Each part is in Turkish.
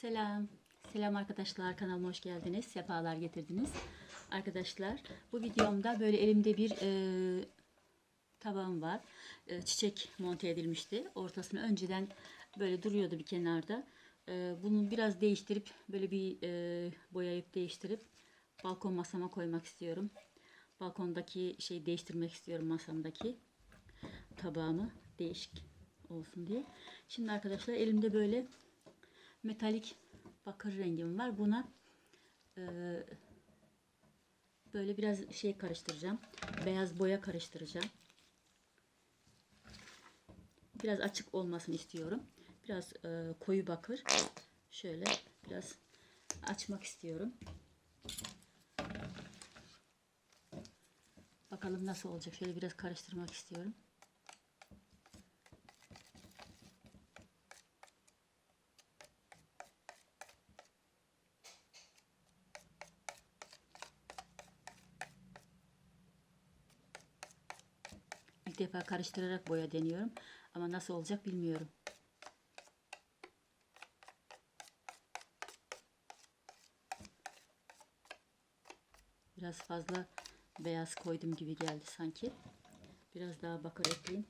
Selam. Selam arkadaşlar kanalıma hoş geldiniz. Sefalar getirdiniz. Arkadaşlar bu videomda böyle elimde bir e, tabağım var. E, çiçek monte edilmişti. Ortasını önceden böyle duruyordu bir kenarda. E, bunu biraz değiştirip böyle bir e, boyayıp değiştirip balkon masama koymak istiyorum. Balkondaki şeyi değiştirmek istiyorum masamdaki tabağımı değişik olsun diye. Şimdi arkadaşlar elimde böyle metalik bakır rengim var. Buna e, böyle biraz şey karıştıracağım. Beyaz boya karıştıracağım. Biraz açık olmasını istiyorum. Biraz e, koyu bakır. Şöyle biraz açmak istiyorum. Bakalım nasıl olacak. Şöyle biraz karıştırmak istiyorum. İlk defa karıştırarak boya deniyorum. Ama nasıl olacak bilmiyorum. Biraz fazla beyaz koydum gibi geldi sanki. Biraz daha bakır ekleyeyim.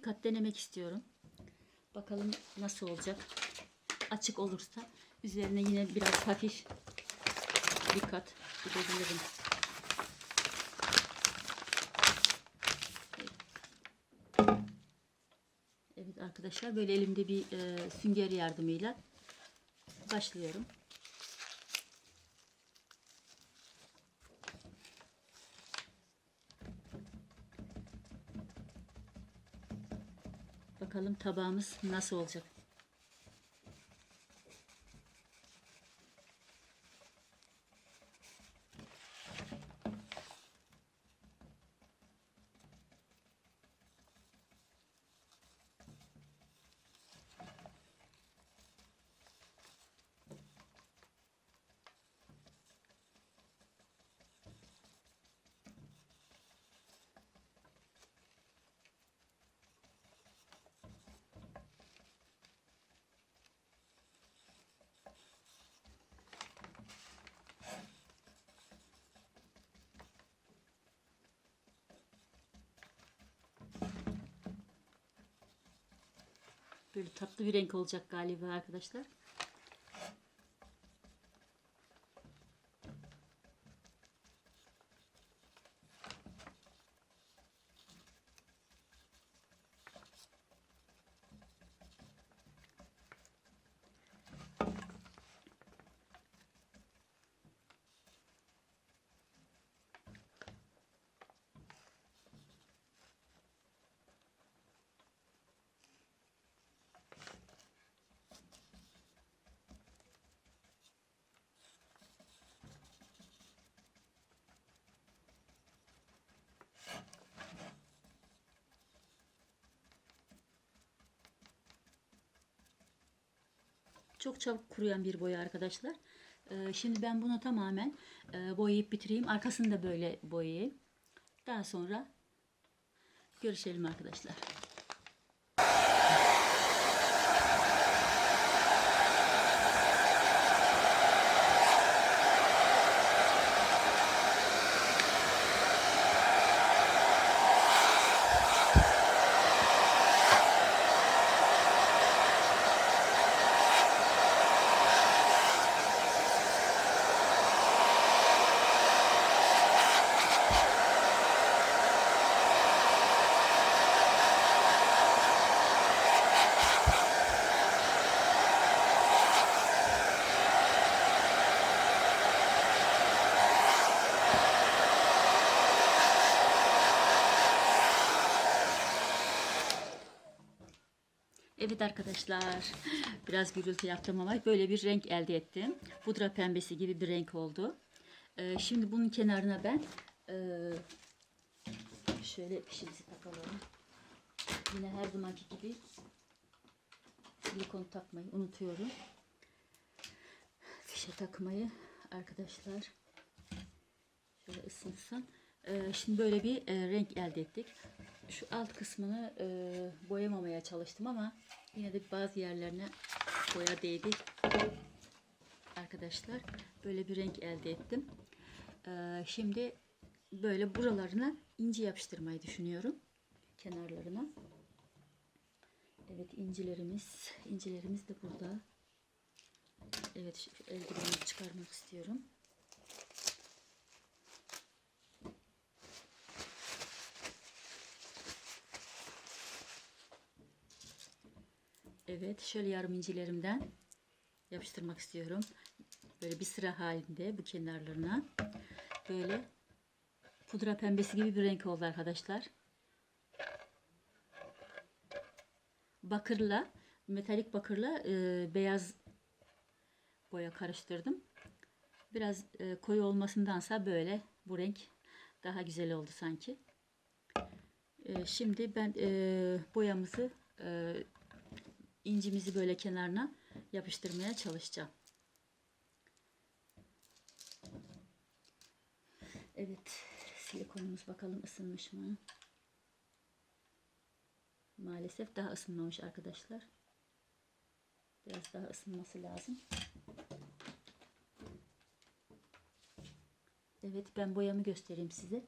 Bir kat denemek istiyorum. Bakalım nasıl olacak. Açık olursa üzerine yine biraz hafif bir kat gidebilirim. Evet arkadaşlar böyle elimde bir e, sünger yardımıyla başlıyorum. Bakalım tabağımız nasıl olacak. Böyle tatlı bir renk olacak galiba arkadaşlar. Çok çabuk kuruyan bir boya arkadaşlar. Ee, şimdi ben bunu tamamen e, boyayıp bitireyim. Arkasını da böyle boyayayım. Daha sonra görüşelim arkadaşlar. Evet arkadaşlar, biraz gürültü yaptım ama böyle bir renk elde ettim. Pudra pembesi gibi bir renk oldu. Ee, şimdi bunun kenarına ben eee, şöyle fişimizi takalım. Yine her zamanki gibi silikon takmayı unutuyorum. Fişe takmayı arkadaşlar şöyle ısınsın. Ee, şimdi böyle bir e, renk elde ettik. Şu alt kısmını e, boyamamaya çalıştım ama yine de bazı yerlerine boya değdi. Arkadaşlar böyle bir renk elde ettim. Ee, şimdi böyle buralarına inci yapıştırmayı düşünüyorum. Kenarlarına. Evet incilerimiz, incilerimiz de burada. Evet şu eldiveni çıkarmak istiyorum. Evet şöyle yarım incilerimden yapıştırmak istiyorum. Böyle bir sıra halinde bu kenarlarına. Böyle pudra pembesi gibi bir renk oldu arkadaşlar. Bakırla metalik bakırla e, beyaz boya karıştırdım. Biraz e, koyu olmasındansa böyle bu renk daha güzel oldu sanki. E, şimdi ben e, boyamızı e, incimizi böyle kenarına yapıştırmaya çalışacağım. Evet, silikonumuz bakalım ısınmış mı? Maalesef daha ısınmamış arkadaşlar. Biraz daha ısınması lazım. Evet, ben boyamı göstereyim size.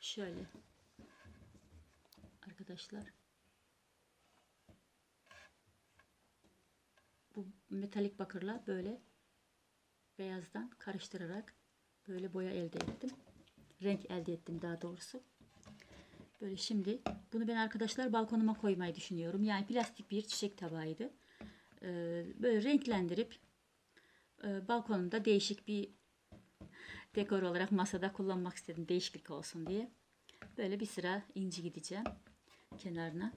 Şöyle. Arkadaşlar. bu metalik bakırla böyle beyazdan karıştırarak böyle boya elde ettim. Renk elde ettim daha doğrusu. Böyle şimdi bunu ben arkadaşlar balkonuma koymayı düşünüyorum. Yani plastik bir çiçek tabağıydı. Ee, böyle renklendirip e, balkonumda değişik bir dekor olarak masada kullanmak istedim. Değişiklik olsun diye. Böyle bir sıra inci gideceğim kenarına.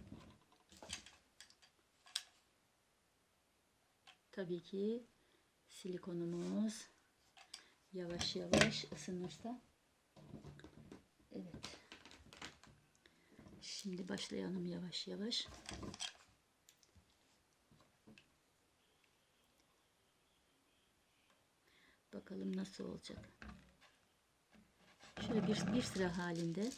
Tabii ki silikonumuz yavaş yavaş ısınırsa. Evet. Şimdi başlayalım yavaş yavaş. Bakalım nasıl olacak. Şöyle bir, bir sıra halinde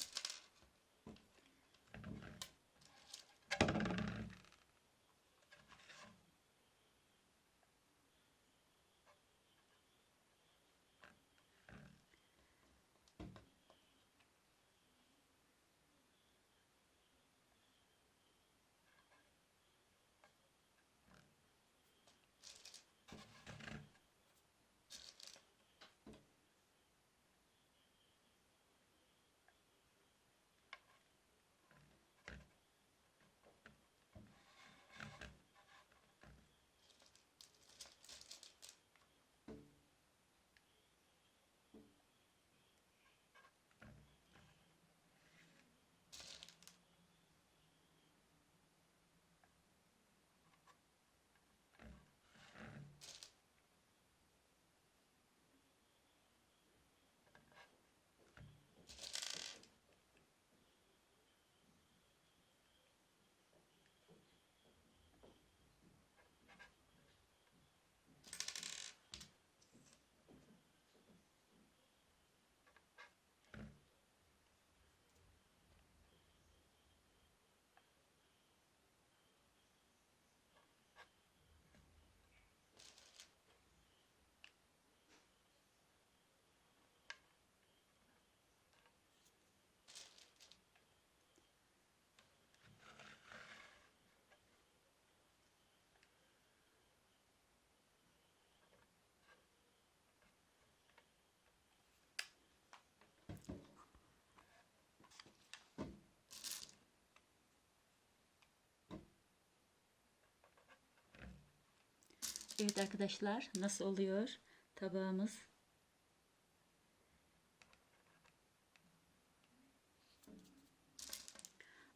Evet arkadaşlar nasıl oluyor tabağımız?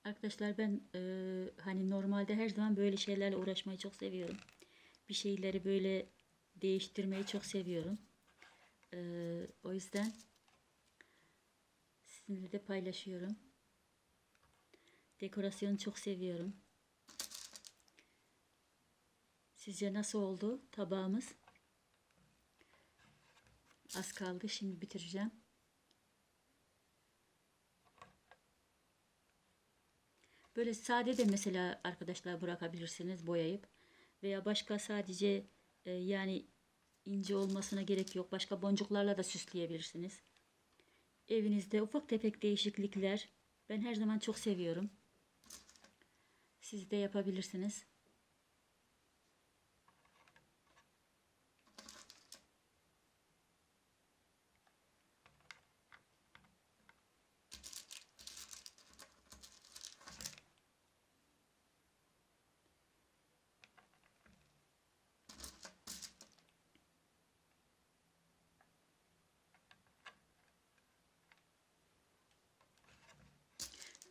Arkadaşlar ben e, hani normalde her zaman böyle şeylerle uğraşmayı çok seviyorum. Bir şeyleri böyle değiştirmeyi çok seviyorum. E, o yüzden sizinle de paylaşıyorum. Dekorasyonu çok seviyorum. Sizce nasıl oldu tabağımız? Az kaldı. Şimdi bitireceğim. Böyle sade de mesela arkadaşlar bırakabilirsiniz boyayıp veya başka sadece e, yani ince olmasına gerek yok. Başka boncuklarla da süsleyebilirsiniz. Evinizde ufak tefek değişiklikler ben her zaman çok seviyorum. Siz de yapabilirsiniz.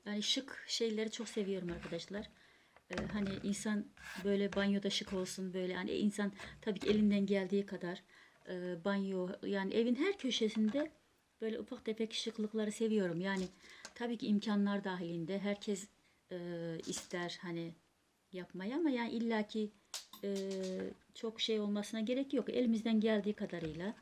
Yani şık şeyleri çok seviyorum arkadaşlar. Ee, hani insan böyle banyoda şık olsun böyle hani insan tabii ki elinden geldiği kadar e, banyo yani evin her köşesinde böyle ufak tefek şıklıkları seviyorum. Yani tabii ki imkanlar dahilinde herkes e, ister hani yapmayı ama yani illaki e, çok şey olmasına gerek yok. Elimizden geldiği kadarıyla.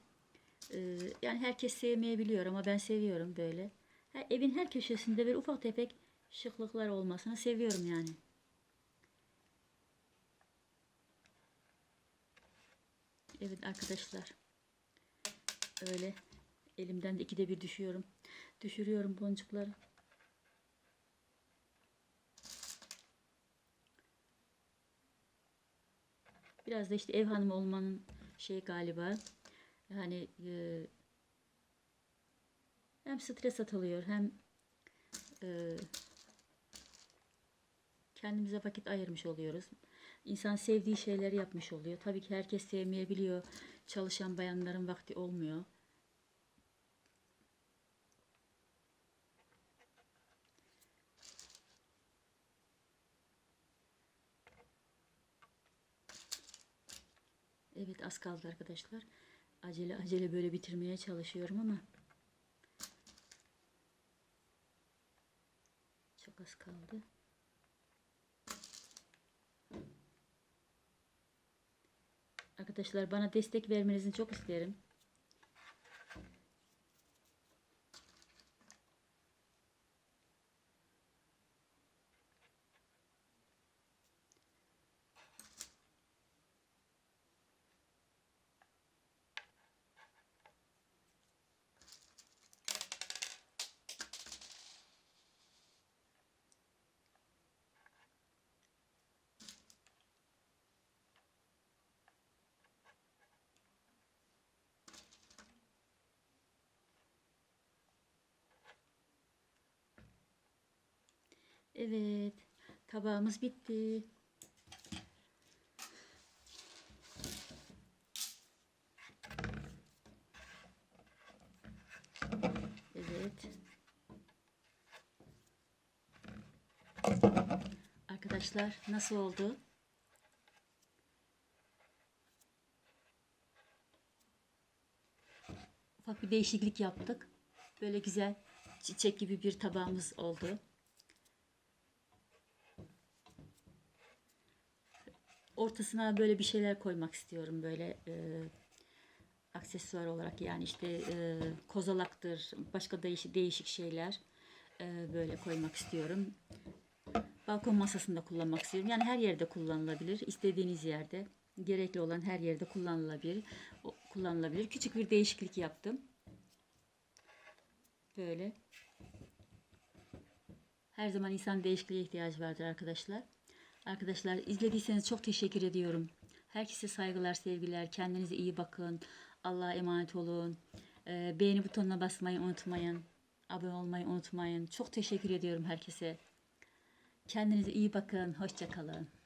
E, yani herkes sevmeyebiliyor ama ben seviyorum böyle. Her, evin her köşesinde böyle ufak tefek şıklıklar olmasını seviyorum yani. Evet arkadaşlar. Öyle elimden de ikide bir düşüyorum. Düşürüyorum boncukları. Biraz da işte ev hanımı olmanın şey galiba. Yani e, hem stres atılıyor hem e, kendimize vakit ayırmış oluyoruz. İnsan sevdiği şeyleri yapmış oluyor. Tabii ki herkes sevmeyebiliyor. Çalışan bayanların vakti olmuyor. Evet az kaldı arkadaşlar. Acele acele böyle bitirmeye çalışıyorum ama çok az kaldı. Arkadaşlar bana destek vermenizi çok isterim. Evet. Tabağımız bitti. Evet. Arkadaşlar nasıl oldu? Ufak bir değişiklik yaptık. Böyle güzel çiçek gibi bir tabağımız oldu. Ortasına böyle bir şeyler koymak istiyorum böyle e, aksesuar olarak. Yani işte e, kozalaktır başka değişik değişik şeyler e, böyle koymak istiyorum. Balkon masasında kullanmak istiyorum. Yani her yerde kullanılabilir. İstediğiniz yerde gerekli olan her yerde kullanılabilir. Kullanılabilir. Küçük bir değişiklik yaptım. Böyle. Her zaman insan değişikliğe ihtiyacı vardır arkadaşlar Arkadaşlar izlediyseniz çok teşekkür ediyorum. Herkese saygılar, sevgiler. Kendinize iyi bakın. Allah'a emanet olun. Ee, beğeni butonuna basmayı unutmayın. Abone olmayı unutmayın. Çok teşekkür ediyorum herkese. Kendinize iyi bakın. Hoşçakalın.